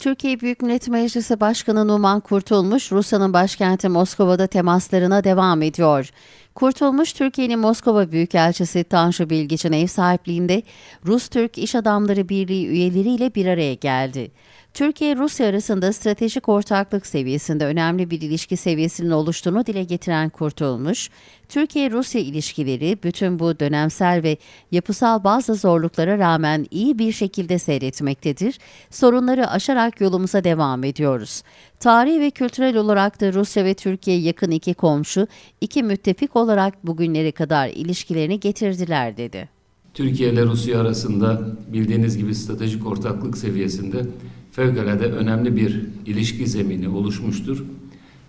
Türkiye Büyük Millet Meclisi Başkanı Numan Kurtulmuş, Rusya'nın başkenti Moskova'da temaslarına devam ediyor. Kurtulmuş, Türkiye'nin Moskova Büyükelçisi Tanju Bilgiç'in ev sahipliğinde Rus-Türk İş Adamları Birliği üyeleriyle bir araya geldi. Türkiye-Rusya arasında stratejik ortaklık seviyesinde önemli bir ilişki seviyesinin oluştuğunu dile getiren Kurtulmuş, Türkiye-Rusya ilişkileri bütün bu dönemsel ve yapısal bazı zorluklara rağmen iyi bir şekilde seyretmektedir. Sorunları aşarak yolumuza devam ediyoruz. Tarihi ve kültürel olarak da Rusya ve Türkiye yakın iki komşu, iki müttefik olarak bugünlere kadar ilişkilerini getirdiler dedi. Türkiye ile Rusya arasında bildiğiniz gibi stratejik ortaklık seviyesinde fevkalade önemli bir ilişki zemini oluşmuştur.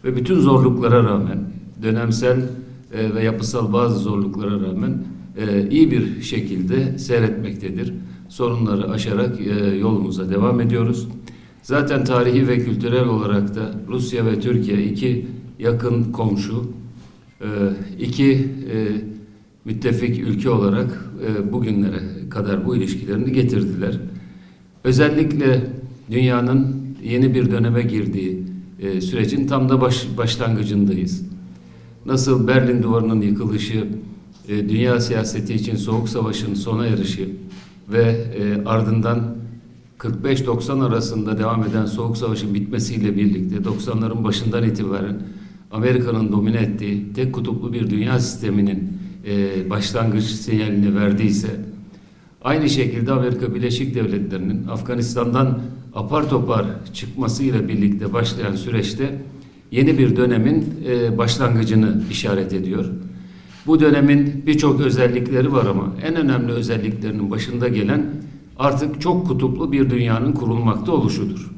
Ve bütün zorluklara rağmen, dönemsel e, ve yapısal bazı zorluklara rağmen e, iyi bir şekilde seyretmektedir. Sorunları aşarak e, yolumuza devam ediyoruz. Zaten tarihi ve kültürel olarak da Rusya ve Türkiye iki yakın komşu, e, iki müttefik ülke olarak bugünlere kadar bu ilişkilerini getirdiler. Özellikle dünyanın yeni bir döneme girdiği e, sürecin tam da baş, başlangıcındayız. Nasıl Berlin Duvarı'nın yıkılışı, e, dünya siyaseti için Soğuk Savaş'ın sona erişi ve e, ardından 45-90 arasında devam eden Soğuk Savaş'ın bitmesiyle birlikte 90'ların başından itibaren Amerika'nın domine ettiği tek kutuplu bir dünya sisteminin e, başlangıç sinyalini verdiyse Aynı şekilde Amerika Birleşik Devletleri'nin Afganistan'dan apar topar çıkmasıyla birlikte başlayan süreçte yeni bir dönemin e, başlangıcını işaret ediyor. Bu dönemin birçok özellikleri var ama en önemli özelliklerinin başında gelen artık çok kutuplu bir dünyanın kurulmakta oluşudur.